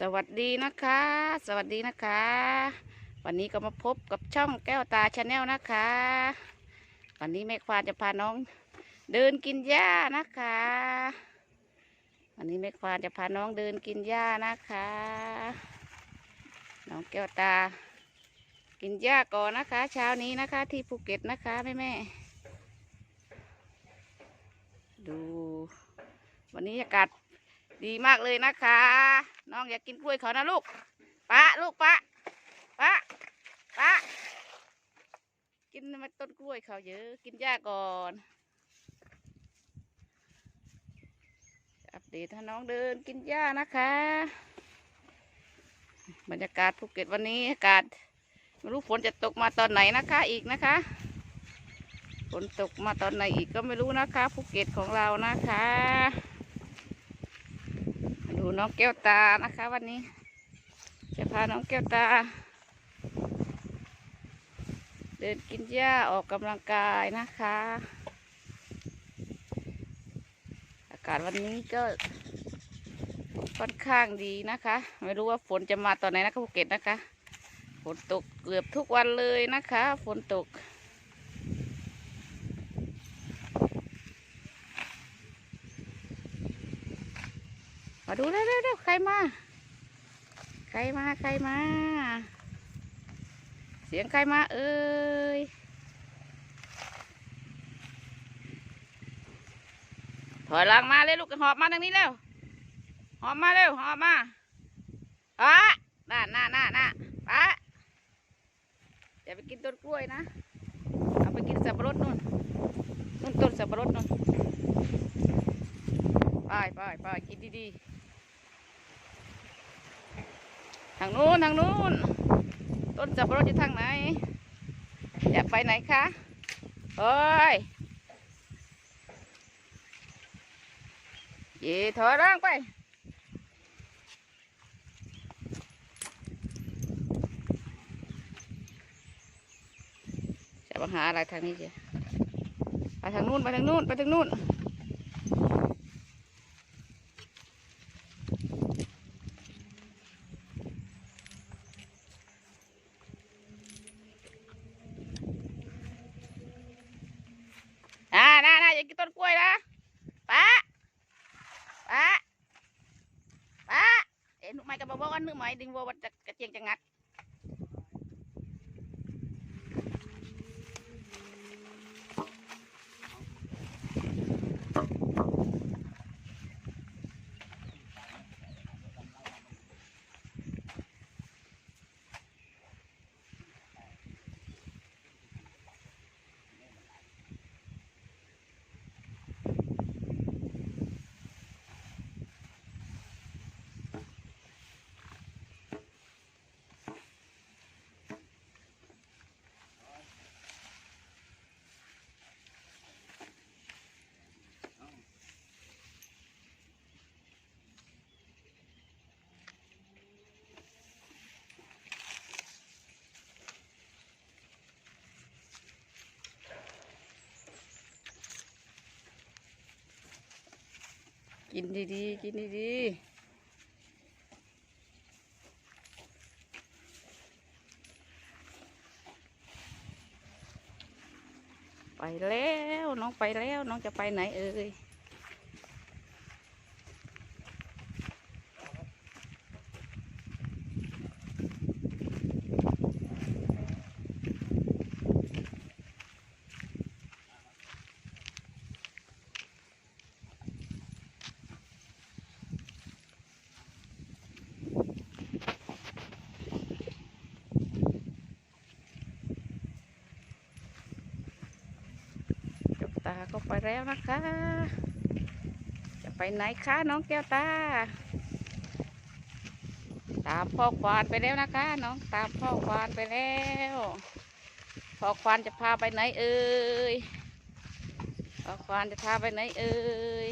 สวัสดีนะคะ สวัสดีนะคะ วันนี้ก็มาพบกับช่องแก้วตาชาแนลนะคะ วันนี้แม่ควานจะพาน้องเดินกินหญ้านะคะ วันนี้แม่ควานจะพาน้องเดินกินหญ้านะคะ น้องแก้วตา กินหญ้าก่อนนะคะ เช้านี้นะคะ ที่ภูเก็ตนะคะแม่แม่ดู วันนี้อากาศ ดีมากเลยนะคะ น้องอยากกินกล้วยเขานะลูกปะลูกปะปะปะกินมันต้นกล้วยเขาเยอะ กินหญ้าก่อนอัปเดตให้น้องเดินกินหญ้านะคะ บรรยากาศภูเก็ตวันนี้อากาศไม่รู้ฝนจะตกมาตอนไหนนะคะอีกนะคะฝนตกมาตอนไหนอีกก็ไม่รู้นะคะภูเก็ตของเรานะคะ น้องแก้วตานะคะ วันนี้ จะพาน้องแก้วตา เดินกินหญ้าออกกำลังกายนะคะ อากาศวันนี้ก็ค่อนข้างดีนะคะ ไม่รู้ว่าฝนจะมาตอนไหนนะคะภูเก็ตนะคะ ฝนตกเกือบทุกวันเลยนะคะ ฝนตกาดูเร็วๆเร็วใครมา ใครมาใครมา เสียงใครมาเอ้ยถอยหลังมาเลยลูกหอบมาทางนี้เร็วหอบมาเร็วหอบมาปะน่าน่าน่าน่าปะอย่าไปกินต้นกล้วยนะเอาไปกินสับปะรดนู่นนู่นต้นสับปะรดนู่นไปไปไปกินดีๆ ทางนู้นทางนู้น ต้นสับปะรดอยู่ทางไหน อยากไปไหนคะเฮ้ยย่ถอยร่างไป จะมาหาอะไรทางนี้จ้ะไปทางนู้นไปทางนู้นไปทางนู้น เอ็นหนูไม่กับบอกว่านึกไหมดึงวัวจะกระเจียงจะงัด กินดีๆ กินดีๆไปแล้วน้องไปแล้วน้องจะไปไหนเอ่ย ไปแล้วนะคะ จะไปไหนคะน้องแก้วตา ตามพ่อควานไปแล้วนะคะ น้องตามพ่อควานไปแล้วพ่อควานจะพาไปไหนเอ่ยพ่อควานจะพาไปไหนเอ่ย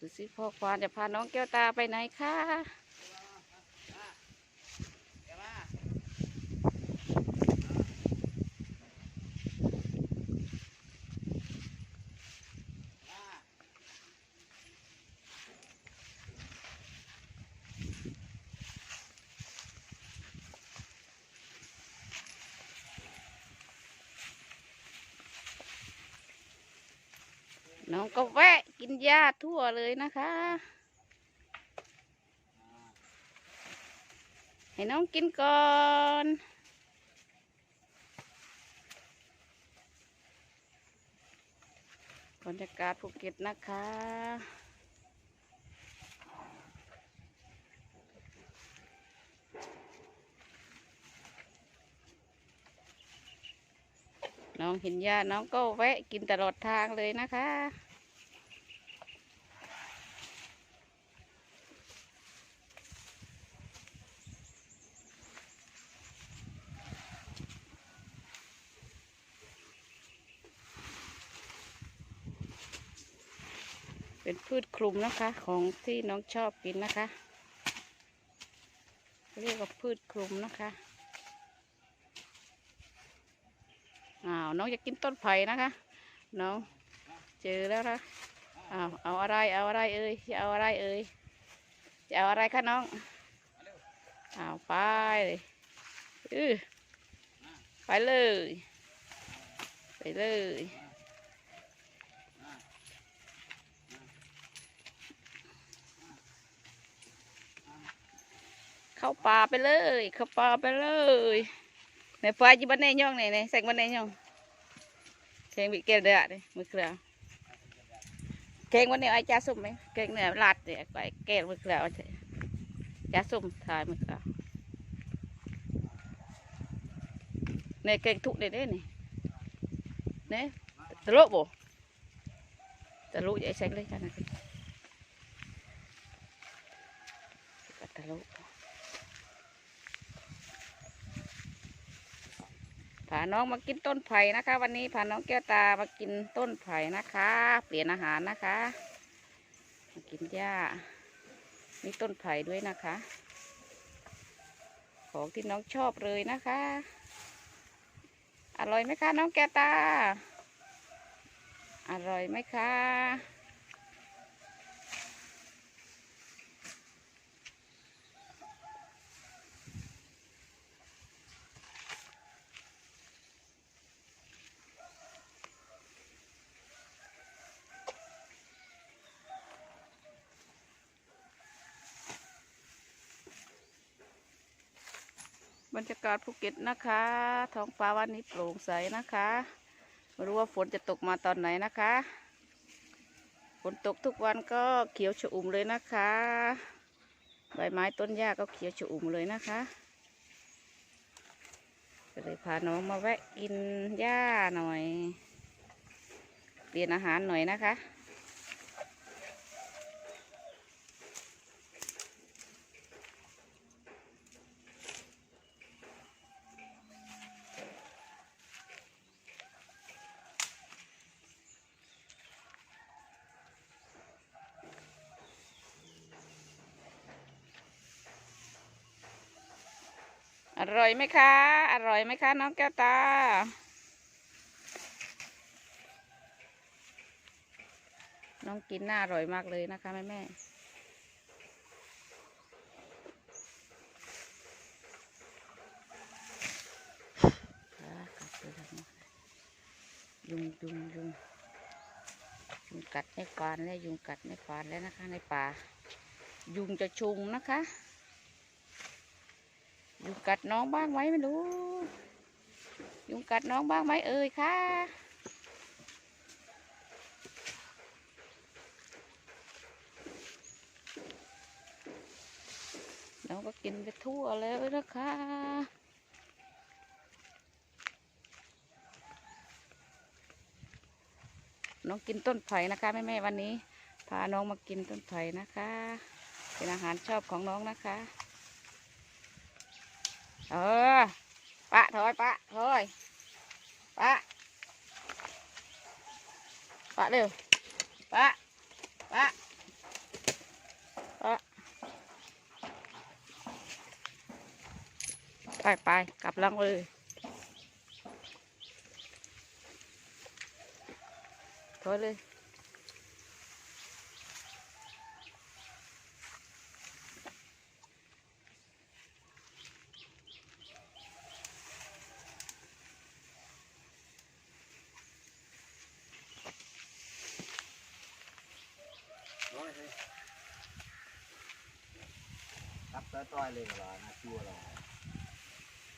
ดูสิพ่อควานจะพาน้องแก้วตาไปไหนคะ น้องก็แวะกินหญ้าทั่วเลยนะคะ ให้น้องกินก่อนบรรยากาศภูเก็ตนะคะ น้องเห็นหญ้าน้องก็แวะกินตลอดทางเลยนะคะ เป็นพืชคลุมนะคะของที่น้องชอบกินนะคะ เรียกว่าพืชคลุมนะคะ อ้าวน้องจะกินต้นไผ่นะคะน้องเจอแล้วนะอ้าวเอาอะไรเอาอะไรเอ่ยจะเอาอะไรเอ่ยจะเอาอะไรคะน้องอ้าวไปเลยอือไปเลย ไปเลยเข้าป่าไปเลย เข้าป่าไปเลย ในฟ้าจีบันเนย่องไหนไหนแสงบันเนย่องแข่ง bị kêu đợi đây mực lửa kêu วันนี้ไอ้จ้าสุ่มไหม kêu เนี่ยลาดเนี่ยไอ้แก้วมึกเหลือจ้าสุ่มถ่า พาน้องมากินต้นไผ่นะคะ วันนี้พาน้องแก้วตามากินต้นไผ่นะคะ เปลี่ยนอาหารนะคะมากินหญ้ามีต้นไผ่ด้วยนะคะ ของที่น้องชอบเลยนะคะ อร่อยไหมคะน้องแก้วตา อร่อยไหมคะ บรรยากาศภูเก็ตนะคะ ท้องฟ้าวันนี้โปร่งใสนะคะไม่รู้ว่าฝนจะตกมาตอนไหนนะคะ ฝนตกทุกวันก็เขียวชอุ่มเลยนะคะ ใบไม้ต้นหญ้าก็เขียวชอุ่มเลยนะคะก็เลยพาน้องมาแวะกินหญ้าหน่อย เปลี่ยนอาหารหน่อยนะคะ ร่อยไหมคะ อร่อยไหมคะ น้องแก้วตา น้องกินน่าอร่อยมากเลยนะคะแม่แม่อ่ากลับไปแล้วนะยุงยุงยุงยุงกัดในฟานแล้วยุงกัดในฟานแล้วนะคะ ในป่า ยุงจะชุมนะคะ ยุงกัดน้องบ้างไหมไม่รู้ ยุงกัดน้องบ้างไหมเอ่ยค่ะน้องก็กินไปทั่วแล้วนะคะน้องกินต้นไผ่นะคะแม่แม่วันนี้ พาน้องมากินต้นไผ่นะคะ เป็นอาหารชอบของน้องนะคะ เออปะถอยปะถอยปะปะเร็วปะปะปะไปไปกลับหลังเลยถอยเลย ต้ต้อยเลยเหรอนะชัวเรา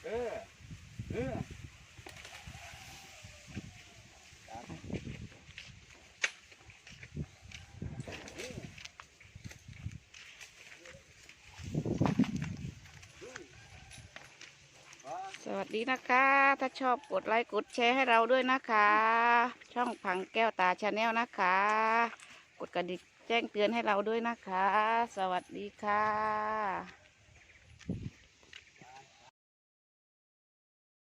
เออเออสวัสดีนะคะ ถ้าชอบกดไลค์กดแชร์ให้เราด้วยนะคะ ช่องผังแก้วตาชาแนลนะคะ กดกระดิ่งแจ้งเตือนให้เราด้วยนะคะ สวัสดีค่ะ